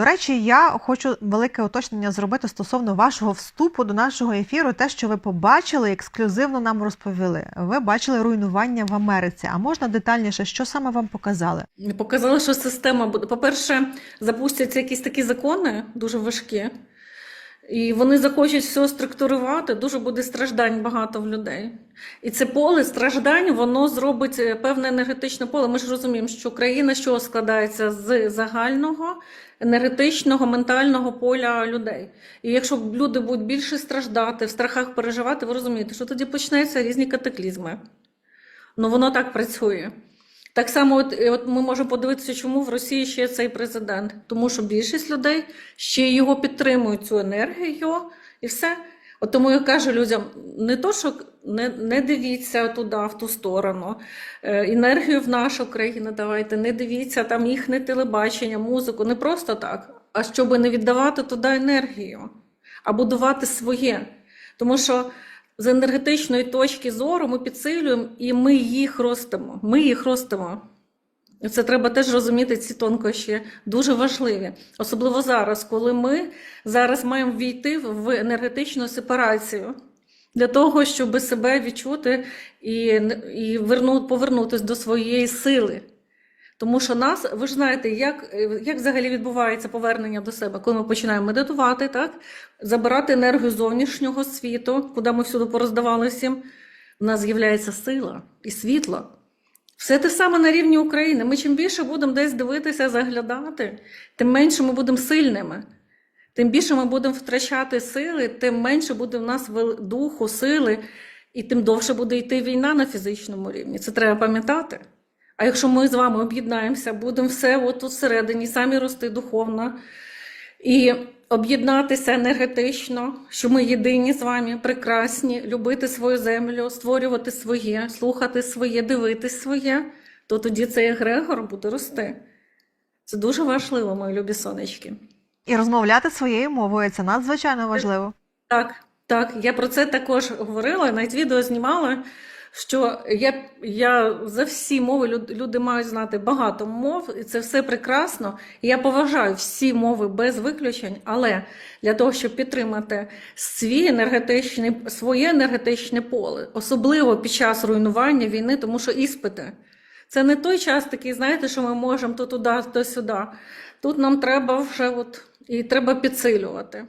До речі, я хочу велике уточнення зробити стосовно вашого вступу до нашого ефіру. Те, що ви побачили, ексклюзивно нам розповіли. Ви бачили руйнування в Америці. А можна детальніше, що саме вам показали? Показали, що система буде. По-перше, запустяться якісь такі закони дуже важкі, і вони захочуть все структурувати, дуже буде страждань багато в людей. І це поле страждань, воно зробить е, певне енергетичне поле. Ми ж розуміємо, що країна що складається з загального енергетичного, ментального поля людей. І якщо люди будуть більше страждати, в страхах переживати, ви розумієте, що тоді почнуться різні катаклізми. Ну воно так працює. Так само, от, е, от ми можемо подивитися, чому в Росії ще цей президент. Тому що більшість людей ще його підтримують цю енергію і все. От тому я кажу людям: не то, що не, не дивіться туди, в ту сторону, е, енергію в нашу країну давайте, не дивіться там їхнє телебачення, музику, не просто так, а щоб не віддавати туди енергію, а будувати своє. Тому що з енергетичної точки зору ми підсилюємо і ми їх ростимо. Ми їх ростимо. Це треба теж розуміти, ці тонкощі дуже важливі. Особливо зараз, коли ми зараз маємо війти в енергетичну сепарацію для того, щоб себе відчути і, і верну, повернутися до своєї сили. Тому що нас, ви ж знаєте, як, як взагалі відбувається повернення до себе, коли ми починаємо медитувати, так? забирати енергію зовнішнього світу, куди ми всюди пороздавали всім, в нас з'являється сила і світло. Все те саме на рівні України. Ми чим більше будемо десь дивитися, заглядати, тим менше ми будемо сильними. Тим більше ми будемо втрачати сили, тим менше буде в нас духу, сили, і тим довше буде йти війна на фізичному рівні. Це треба пам'ятати. А якщо ми з вами об'єднаємося, будемо все от всередині, самі рости духовно і об'єднатися енергетично, що ми єдині з вами, прекрасні, любити свою землю, створювати своє, слухати своє, дивитись своє, то тоді цей егрегор буде рости. Це дуже важливо, мої любі сонечки. І розмовляти своєю мовою це надзвичайно важливо. Так, так, я про це також говорила, навіть відео знімала. Що я, я за всі мови люд- люди мають знати багато мов, і це все прекрасно. Я поважаю всі мови без виключень, але для того, щоб підтримати свій енергетичний, своє енергетичне поле, особливо під час руйнування війни, тому що іспити. Це не той час такий, знаєте, що ми можемо то туди, то сюди. Тут нам треба вже от, і треба підсилювати.